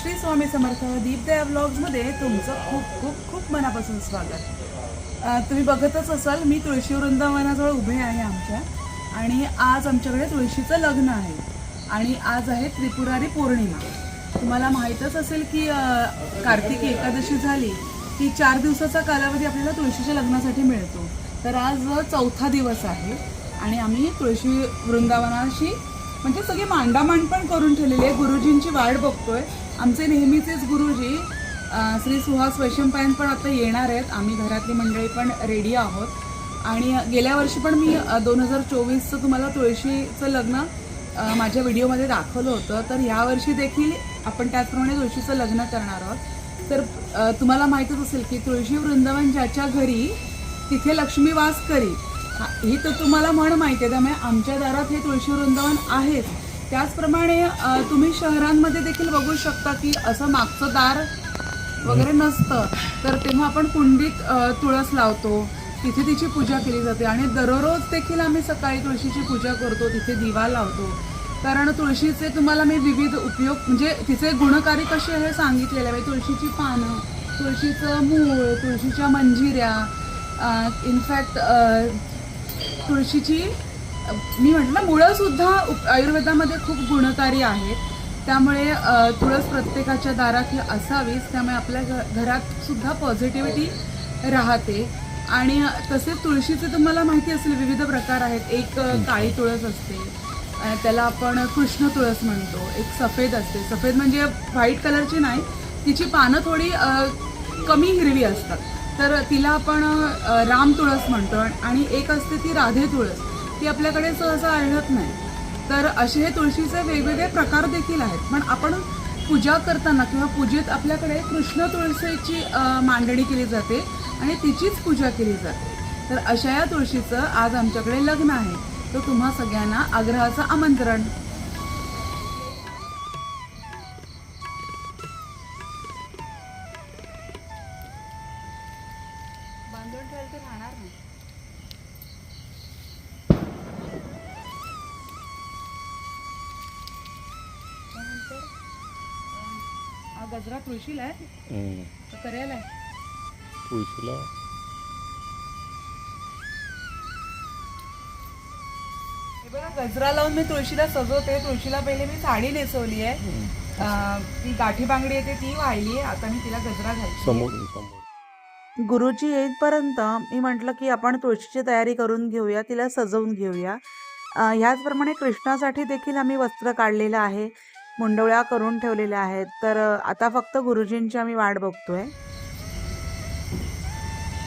श्री स्वामी समर्थ दीपदया ब्लॉग्समध्ये तुमचं खूप खूप खूप मनापासून स्वागत. तुम्ही बघतच असाल मी तुळशी वृंदावनाजवळ उभे आहे आमच्या आणि आज आमच्याकडे तुळशीचं लग्न आहे आणि आज आहे त्रिपुरारी पौर्णिमा. तुम्हाला माहीतच असेल की कार्तिकी एकादशी झाली की चार दिवसाचा कालावधी आपल्याला तुळशीच्या लग्नासाठी मिळतो. तर आज चौथा दिवस आहे आणि आम्ही तुळशी वृंदावनाशी म्हणजे सगळी मांडामांड पण करून ठेवलेली आहे. गुरुजींची वाट बघतोय. आमचे नेहमीचेच गुरुजी श्री सुहास वैशंपायन पण आता येणार आहेत. आम्ही घरातली मंडळी पण रेडी आहोत. आणि गेल्या वर्षी पण मी दोन हजार चोवीसचं तुम्हाला तुळशीचं लग्न माझ्या व्हिडिओमध्ये दाखवलं होतं. तर यावर्षी देखील आपण त्याचप्रमाणे तुळशीचं लग्न करणार आहोत. तर तुम्हाला माहीतच असेल की तुळशी वृंदावन ज्याच्या घरी तिथे लक्ष्मी वास करी ही तर तुम्हाला म्हण माहिती आहे. त्यामुळे आमच्या दारात हे तुळशी वृंदावन आहेच. त्याचप्रमाणे तुम्ही शहरांमध्ये देखील बघू शकता की असं मागचं दार वगैरे नसतं. तर तेव्हा आपण कुंडीत तुळस लावतो. तिथे तिची पूजा केली जाते. आणि दररोज देखील आम्ही सकाळी तुळशीची पूजा करतो. तिथे दिवा लावतो. कारण तुळशीचे तुम्हाला मी विविध उपयोग म्हणजे तिचे गुणकारी कसे हे सांगितलेले आहे. म्हणजे तुळशीची पानं तुळशीचं मूळ तुळशीच्या मंजिऱ्या इनफॅक्ट तुळशीची मी म्हटलं ना मुळं सुद्धा उप- आयुर्वेदामध्ये खूप गुणकारी आहेत. त्यामुळे तुळस प्रत्येकाच्या दारात ही असावीच. त्यामुळे आपल्या घ- घरात सुद्धा पॉझिटिव्हिटी राहते. आणि तसेच तुळशीचे तुम्हाला माहिती असेल विविध प्रकार आहेत. एक काळी तुळस असते. त्याला आपण कृष्ण तुळस म्हणतो. एक सफेद असते. सफेद म्हणजे व्हाईट कलरची नाही. तिची पानं थोडी कमी हिरवी असतात. तर तिला आपण राम तुळस म्हणतो. आणि एक असते ती राधे तुळस. ती आपल्याकडे सहसा आढळत नाही. तर असे हे तुळशीचे वेगवेगळे प्रकार देखील आहेत. पण आपण पूजा करताना किंवा पूजेत आपल्याकडे कृष्ण तुळशीची मांडणी केली जाते आणि तिचीच पूजा केली जाते. तर अशा या तुळशीचं आज आमच्याकडे लग्न आहे. तर तुम्हा सगळ्यांना आग्रहाचं आमंत्रण. गजरा तुळशीला आहे. हम्म. का कऱ्याला आहे. तुळशीला? हे बघा गजरा लावून मी तुळशीला सजवते. तुळशीला पहिले मी साडी नेसवली आहे. अं, ती गाठी बांगडी येते ती वाहिली आहे. आता मी तिला गजरा घालते. समोर समोर. गुरुजी येईपर्यंत मी म्हटलं की आपण तुळशीची तयारी करून घेऊया तिला सजवून घेऊया. अ, ह्याचप्रमाणे कृष्णासाठी देखील आम्ही वस्त्र काढलेलं आहे. मुंडवळ्या करून ठेवलेल्या आहेत. तर आता फक्त गुरुजींची आम्ही वाट बघतोय.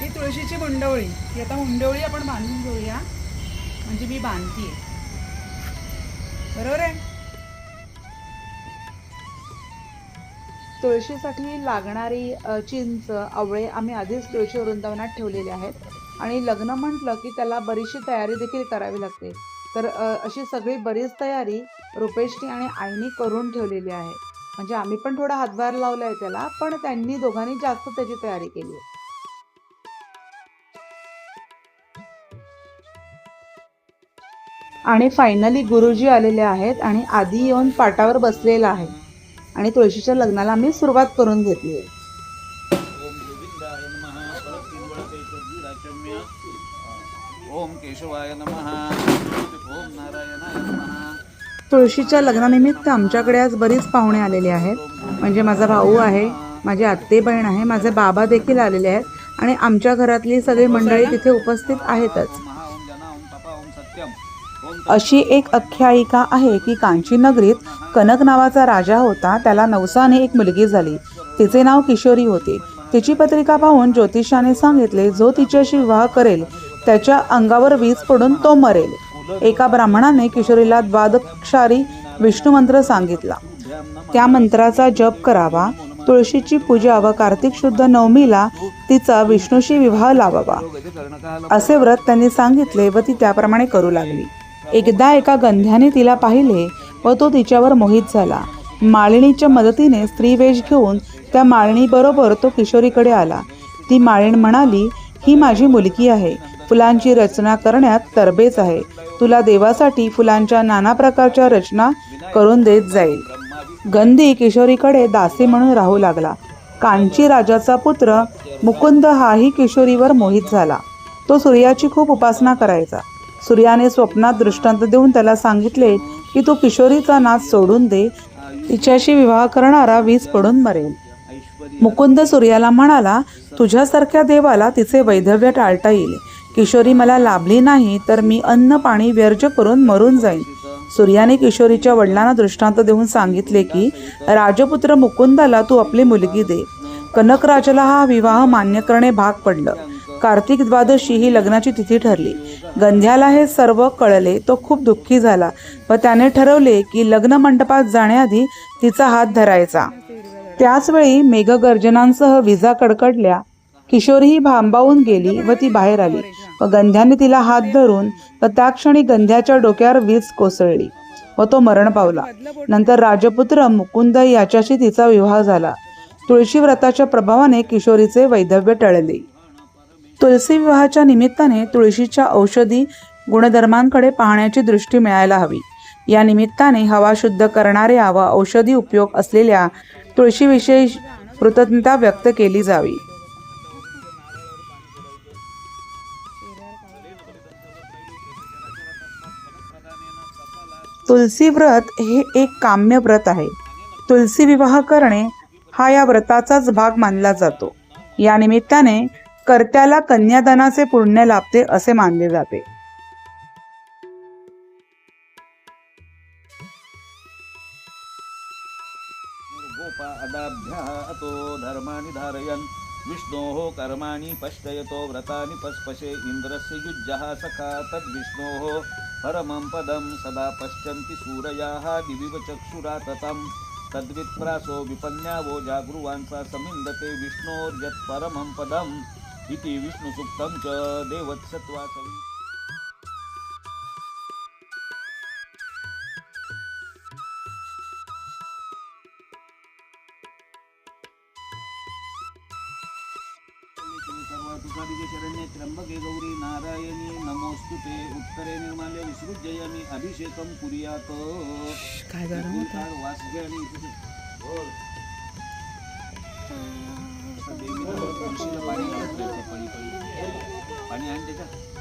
ही तुळशीची मुंडवळी. ती आता मुंडवळी आपण बांधून घेऊया. म्हणजे मी बांधतीये. बरोबर आहे? तुळशीसाठी लागणारी चिंच आवळे आम्ही आधीच तुळशी वृंदावनात ठेवलेले आहेत. आणि लग्न म्हटलं की त्याला बरीचशी तयारी देखील करावी लागते. तर अशी सगळी बरीच तयारी रुपेशनी आणि आईनी करून ठेवलेली आहे. म्हणजे आम्ही पण थोडा हातभार लावला आहे त्याला पण त्यांनी दोघांनी जास्त त्याची तयारी केली आहे. आणि फायनली गुरुजी आलेले आहेत आणि आधी येऊन पाटावर बसलेला आहे. आणि तुळशीच्या लग्नाला आम्ही सुरुवात करून घेतली आहे. ओम केशवाय नमः. तुळशीच्या लग्नानिमित्त आमच्याकडे आज बरीच पाहुणे आलेले आहेत. म्हणजे माझा भाऊ आहे माझी आत्ते बहीण आहे माझे बाबा देखील आलेले आहेत आणि आमच्या घरातली सगळी मंडळी तिथे उपस्थित आहेतच. अशी एक आख्यायिका आहे की कांची नगरीत कनक नावाचा राजा होता त्याला नवसाने एक मुलगी झाली. तिचे नाव किशोरी होते. तिची पत्रिका पाहून ज्योतिषाने सांगितले जो तिच्याशी विवाह करेल त्याच्या अंगावर वीज पडून तो मरेल. एका ब्राह्मणाने किशोरीला द्वादक्षारी विष्णू मंत्र सांगितला. त्या मंत्राचा जप करावा तुळशीची पूजा व कार्तिक शुद्ध नवमीला तिचा विष्णूशी विवाह लावावा असे व्रत त्यांनी सांगितले व ती त्याप्रमाणे करू लागली. एकदा एका गंध्याने तिला पाहिले व तो तिच्यावर मोहित झाला. माळिणीच्या मदतीने स्त्रीवेश घेऊन त्या माळिणीबरोबर तो किशोरीकडे आला. ती माळीण म्हणाली ही माझी मुलगी आहे. फुलांची रचना करण्यात तरबेज आहे. तुला देवासाठी फुलांच्या नाना प्रकारच्या रचना करून देत जाईल. गंधी किशोरीकडे दासी म्हणून राहू लागला. कांची राजाचा पुत्र मुकुंद हाही किशोरीवर मोहित झाला. तो सूर्याची खूप उपासना करायचा. सूर्याने स्वप्नात दृष्टांत देऊन त्याला सांगितले की तू किशोरीचा नाच सोडून दे. तिच्याशी विवाह करणारा वीज पडून मरेल. मुकुंद सूर्याला म्हणाला तुझ्यासारख्या देवाला तिचे वैधव्य टाळता येईल. किशोरी मला लाभली नाही तर मी अन्न पाणी व्यर्ज करून मरून जाईन. सूर्याने किशोरीच्या वडिलांना दृष्टांत देऊन सांगितले की राजपुत्र मुकुंदाला तू आपली मुलगी दे. कनकराजाला हा विवाह मान्य करणे भाग पडलं. कार्तिक द्वादशी ही लग्नाची तिथी ठरली. गंध्याला हे सर्व कळले तो खूप दुःखी झाला व त्याने ठरवले की लग्न मंडपात जाण्याआधी तिचा हात धरायचा. त्याचवेळी मेघगर्जनांसह विजा कडकडल्या. किशोरीही भांबावून गेली व ती बाहेर आली. व गंध्याने तिला हात धरून व त्या क्षणी गंध्याच्या डोक्यावर वीज कोसळली व तो मरण पावला. नंतर राजपुत्र मुकुंद याच्याशी तिचा विवाह झाला. तुळशी व्रताच्या प्रभावाने किशोरीचे वैधव्य टळले. तुलसी विवाहाच्या निमित्ताने तुळशीच्या औषधी गुणधर्मांकडे पाहण्याची दृष्टी मिळायला हवी. या निमित्ताने हवा शुद्ध करणाऱ्या व औषधी उपयोग असलेल्या तुळशीविषयी कृतज्ञता व्यक्त केली जावी. तुलसी व्रत हे एक काम्य व्रत आहे. तुलसी विवाह करणे हा या व्रताचाच भाग मानला जातो. या निमित्ताने कर्त्याला कन्यादानाचे पुण्य लाभते असे मानले जाते. गोपादाभ्यः धारयन्. विष्णोः कर्माणि पश्चयतो व्रतानि पस्पशे इन्द्रस्य युज्यः सखा तद्विष्णोः परमं पदं सदा पश्यन्ति सूरयाः दिविव चक्षुरा तद्वित्प्रासो तद्विप्रासो विपन्यावो जागृवांसा समिन्दते विष्णोर्यत्परमं पदम् इति विष्णुसुक्तं च देवत्सत्त्वासवि उत्तरे निर्माल्य विसृज्ययामि अभिषेकं कुर्यात्. काय गरम वासगे आणि बोल. पाणी आण त्याच्यात.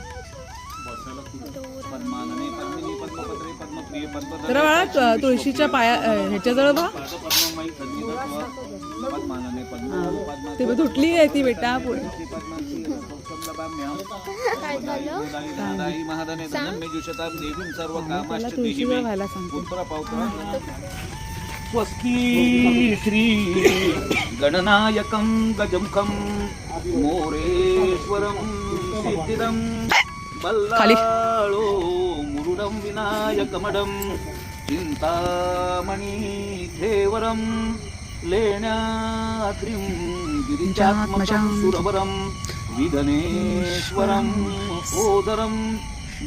तर बाळा तु- तुळशीच्या पाया ह्याच्याजवळ बा ते बघ, तुटली आहे ती बेटा स्वस्ति श्री गणनायकं गजमुखं मोरेश्वरं सिद्धिदं बल्लाळो मुरुडं विनायकमडं चिन्तामणि देवरं लेण्याद्रिं गिरिजात्मजं सुरवरं विघ्नेश्वरं ओदरं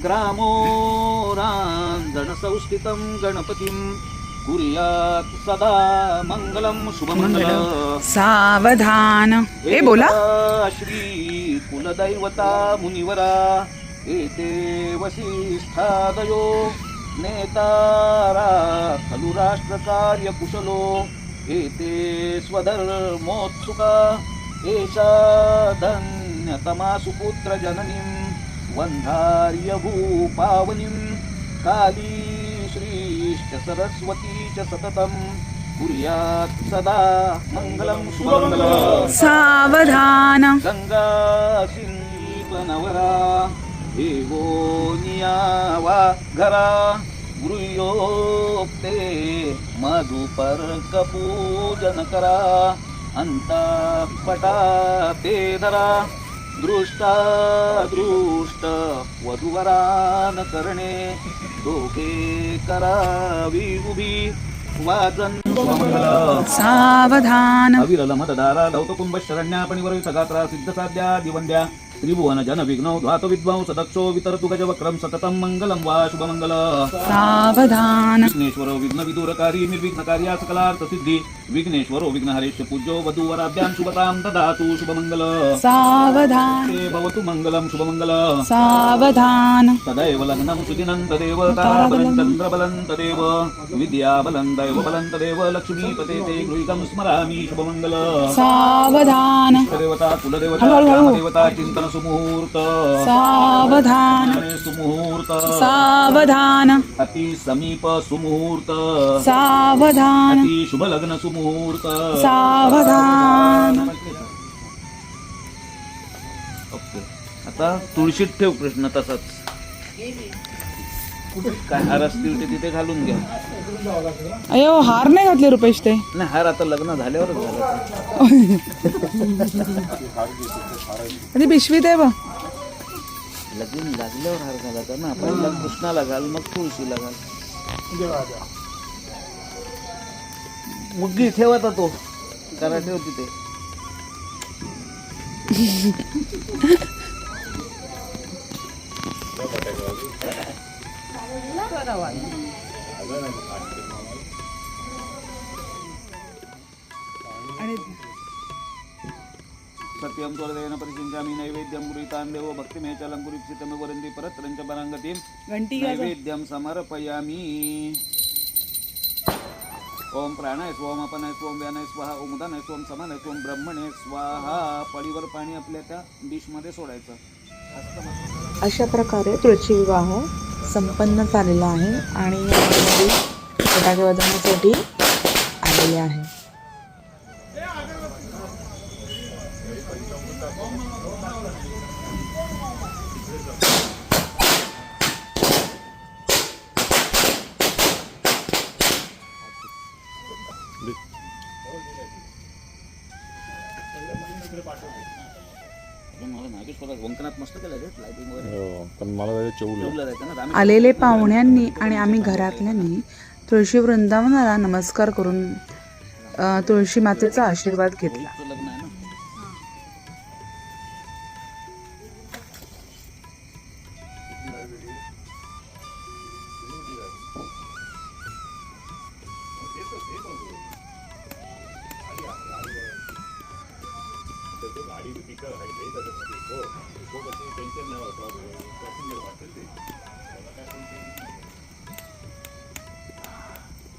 ग्रामोराञ्जनसंस्थितं गणपतिं कुर्यात् सदा मङ्गलं शुभमङ्गलम् सावधान. ए बोला. श्री कुलदैवता मुनिवरा एते वसिष्ठादयो नेतारा खलु राष्ट्रकार्यकुशलो। एते स्वधर्मोत्सुका। एषा धन्यतमा सुपुत्रजननीं वन्धार्यभूपावनीं काली श्रीश्च सरस्वती च सततं कुर्यात् सदा मङ्गलं शुभमङ्गलम्। सावधान। देवो नियावा घरा गृह्योक्ते मधुपर्कपूजन करा अंतपटा ते धरा दृष्टा दृष्ट वधुवरान करणे दोघे करावी उभी वाजन सावधान अविरल मतदारा दौतकुंभ शरण्या पणिवर सगात्रा सिद्ध साध्या दिवंद्या त्रिभुवन जन विघ्नौ ध्वात विद्वांस दक्षो वितरतु गजवक्रम सततं मङ्गलं वा शुभमङ्गल। सावधान। विघ्नेश्वरो विघ्न विदूरकारी निर्विघ्नकार्या सकलार्थ सिद्धी विघ्नेश्वरो विघ्नहरेश्व पूज्यो वधूवराभ्यां शुभतां ददातु शुभमङ्गल। सावधान। ते भवतु मङ्गलं शुभमङ्गल। सावधान। तदैव लग्नं सुदिनं तदेव ताराबलं चन्द्रबलं तदेव। विद्याबलं दैवबलं तदेव। लक्ष्मीपते ते गृहीतं स्मरामि शुभमङ्गल। सावधान। देवता कुलदेवता. देवता चिंतन सुमुहूर्त। सावधान। सुमुहूर्त। सावधान। अति समीप सुमुहूर्त। सावधान। अति शुभ लग्न सुमुहूर्त। सावधान। ओके. आता तुळशीत ठेव कृष्ण तसाच. काय हार असतील ते तिथे घालून घ्या. अयो हार नाही घातले रुपेश ते. नाही हार आता लग्न झाल्यावरच झालं. पिशवीत आहे बघ लगीन लागल्यावर हार घालायचा ना पहिला कृष्णाला घाल मग तुळशीला घाल. मुग्गी ठेवायचा तो. करा ठेव तिथे. आणि सत्यं त्वरदेन परिचिंचामि नैवेद्यं गृहीतान् देवो भक्तिमेचलं गुरुप्सितमे वरन्ति परत्रञ्च पराङ्गतिं घंटी घ्या नैवेद्यं समर्पयामि। ओम प्राणाय स्वम अपनाय स्वम व्यानाय स्वाहा ओम उदानाय स्वम समानाय स्वम ब्रह्मणे स्वाहा। पडीवर पाणी आपल्या त्या डिशमध्ये सोडायचं. अशा प्रकारे तुळशी विवाह संपन्न झालेला आहे आणि फटाके वाजवण्यासाठी आलेले आहे. मला नागेश्वरात वंकनात मस्त केलं रे लायटिंग वगैरे. हो, पण मला त्याच्या चवलं. ठेवलं जायचं ना आम्ही आलेले पाहुण्यांनी आणि आम्ही घरातल्यांनी तुळशी वृंदावनाला नमस्कार करून अ, तुळशी मातेचा आशीर्वाद घेतला.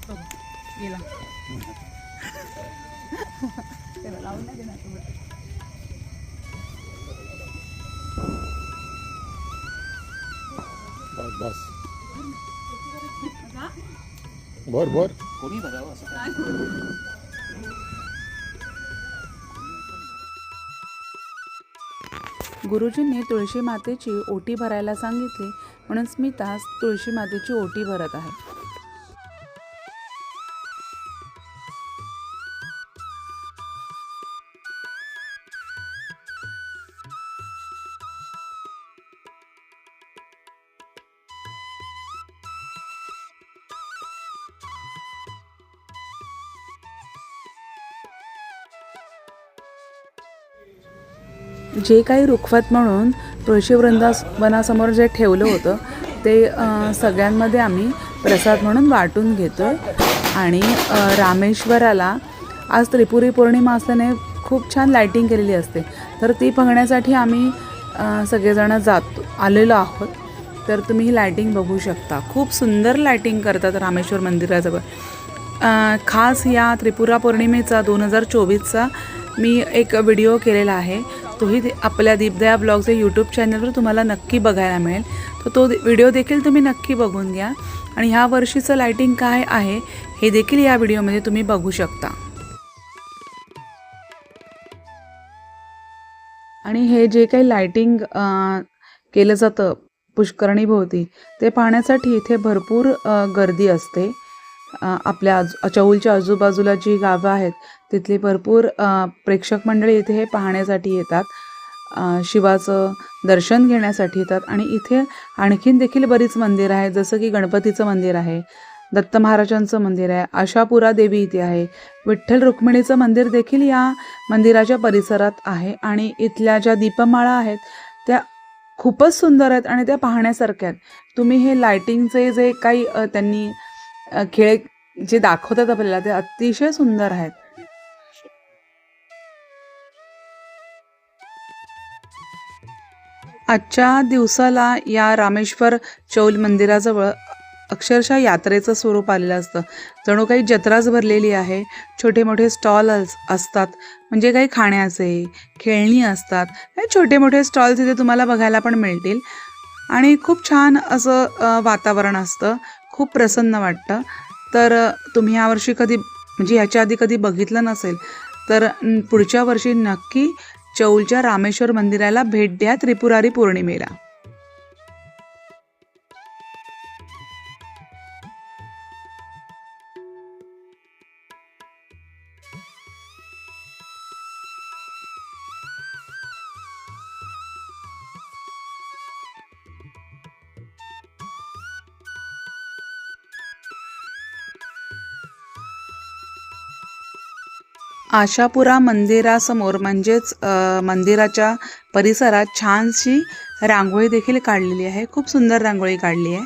रोहितचं लग्न बस बस कोणी असं गुरुजींनी तुळशी मातेची ओटी भरायला सांगितली म्हणून स्मिता तुळशी मातेची ओटी भरत आहे. जे काही रुखवत म्हणून तुळशी वृंदावनासमोर जे ठेवलं होतं ते सगळ्यांमध्ये आम्ही प्रसाद म्हणून वाटून घेतो आणि रामेश्वराला आज त्रिपुरी पौर्णिमा असल्याने खूप छान लायटिंग केलेली असते. तर ती बघण्यासाठी आम्ही सगळेजण जातो आलेलो आहोत. तर तुम्ही ही लायटिंग बघू शकता. खूप सुंदर लायटिंग करतात रामेश्वर मंदिराजवळ. खास या त्रिपुरा पौर्णिमेचा दोन हजार चोवीसचा मी एक व्हिडिओ केलेला आहे. तोही आपल्या दीपदया ब्लॉगचे यूट्यूब चॅनलवर तुम्हाला नक्की बघायला मिळेल. तर तो व्हिडिओ देखील तुम्ही नक्की बघून घ्या. आणि ह्या वर्षीचं लायटिंग काय आहे हे देखील या व्हिडिओमध्ये तुम्ही बघू शकता. आणि हे जे काही लायटिंग केलं जातं पुष्करणीभोवती ते पाहण्यासाठी इथे भरपूर गर्दी असते. आपल्या आजू चौलच्या आजूबाजूला जी गावं आहेत तिथली भरपूर प्रेक्षक मंडळी इथे हे पाहण्यासाठी येतात. शिवाचं दर्शन घेण्यासाठी येतात आणि इथे आणखीन देखील बरीच मंदिरं आहेत जसं की गणपतीचं मंदिर आहे दत्त महाराजांचं मंदिर आहे आशापुरा देवी इथे आहे विठ्ठल रुक्मिणीचं मंदिर देखील या मंदिराच्या परिसरात आहे आणि इथल्या ज्या दीपमाळा आहेत त्या खूपच सुंदर आहेत आणि त्या पाहण्यासारख्या आहेत. तुम्ही हे लायटिंगचे जे काही त्यांनी खेळ जे दाखवतात आपल्याला ते अतिशय सुंदर आहेत. आजच्या दिवसाला या रामेश्वर चौल मंदिराजवळ अक्षरशः यात्रेचं स्वरूप आलेलं असतं. जणू काही जत्राच भरलेली आहे छोटे मोठे स्टॉल असतात म्हणजे काही खाण्याचे खेळणी असतात हे छोटे मोठे स्टॉल्स तिथे तुम्हाला बघायला पण मिळतील. आणि खूप छान असं वातावरण असतं. खूप प्रसन्न वाटतं. तर तुम्ही यावर्षी कधी म्हणजे ह्याच्या आधी कधी बघितलं नसेल तर पुढच्या वर्षी नक्की चौलच्या रामेश्वर मंदिराला भेट द्या त्रिपुरारी पौर्णिमेला. आशापुरा मंदिरासमोर म्हणजेच मंदिराच्या परिसरात छानशी रांगोळी देखील काढलेली आहे. खूप सुंदर रांगोळी काढली आहे.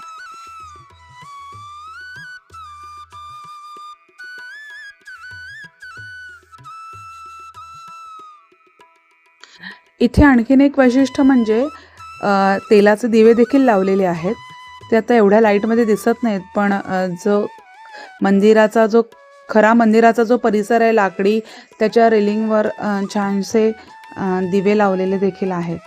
इथे आणखीन एक वैशिष्ट्य म्हणजे तेलाचे दिवे देखील लावलेले आहेत. ते आता एवढ्या लाईटमध्ये दिसत नाहीत पण जो मंदिराचा जो खरा मंदिराचा जो परिसर आहे लाकडी त्याच्या रेलिंगवर छानसे दिवे लावलेले देखील आहेत.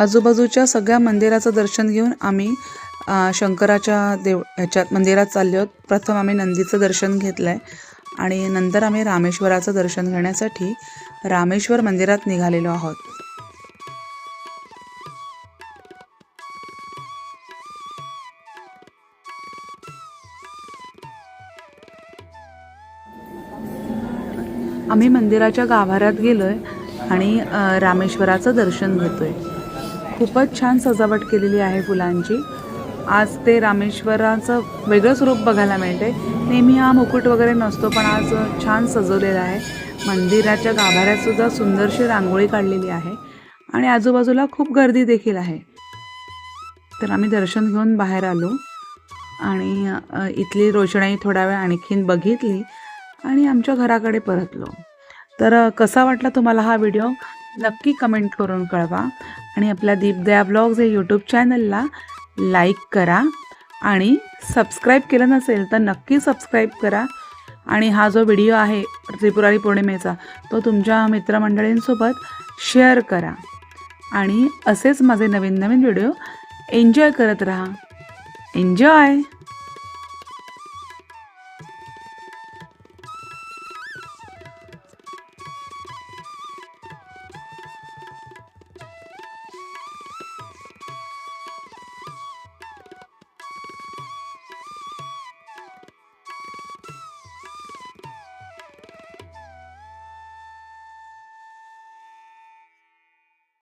आजूबाजूच्या सगळ्या मंदिराचं दर्शन घेऊन आम्ही शंकराच्या देव ह्याच्यात मंदिरात चाललो आहोत. प्रथम आम्ही नंदीचं दर्शन घेतलं आहे आणि नंतर आम्ही रामेश्वराचं दर्शन घेण्यासाठी रामेश्वर मंदिरात निघालेलो आहोत. आम्ही मंदिराच्या गाभाऱ्यात गेलोय आणि रामेश्वराचं दर्शन घेतोय. खूपच छान सजावट केलेली आहे फुलांची. आज ते रामेश्वराचं वेगळं स्वरूप बघायला मिळते नेहमी हा मुकुट वगैरे नसतो पण आज छान सजवलेला आहे. मंदिराच्या गाभाऱ्यातसुद्धा सुंदरशी रांगोळी काढलेली आहे. आणि आजूबाजूला खूप गर्दी देखील आहे. तर आम्ही दर्शन घेऊन बाहेर आलो. आणि इथली रोषणाई थोडा वेळ आणखीन बघितली आणि आमच्या घराकडे परतलो. तर कसा वाटला तुम्हाला हा व्हिडिओ? नक्की कमेंट करून कळवा. आणि आपल्या दीपदया ब्लॉग्स हे यूट्यूब चॅनलला लाईक करा आणि सबस्क्राईब केलं नसेल तर नक्की सबस्क्राईब करा. आणि हा जो व्हिडिओ आहे त्रिपुरारी पौर्णिमेचा तो तुमच्या मित्रमंडळींसोबत शेअर करा. आणि असेच माझे नवीन नवीन व्हिडिओ एन्जॉय करत राहा. एन्जॉय!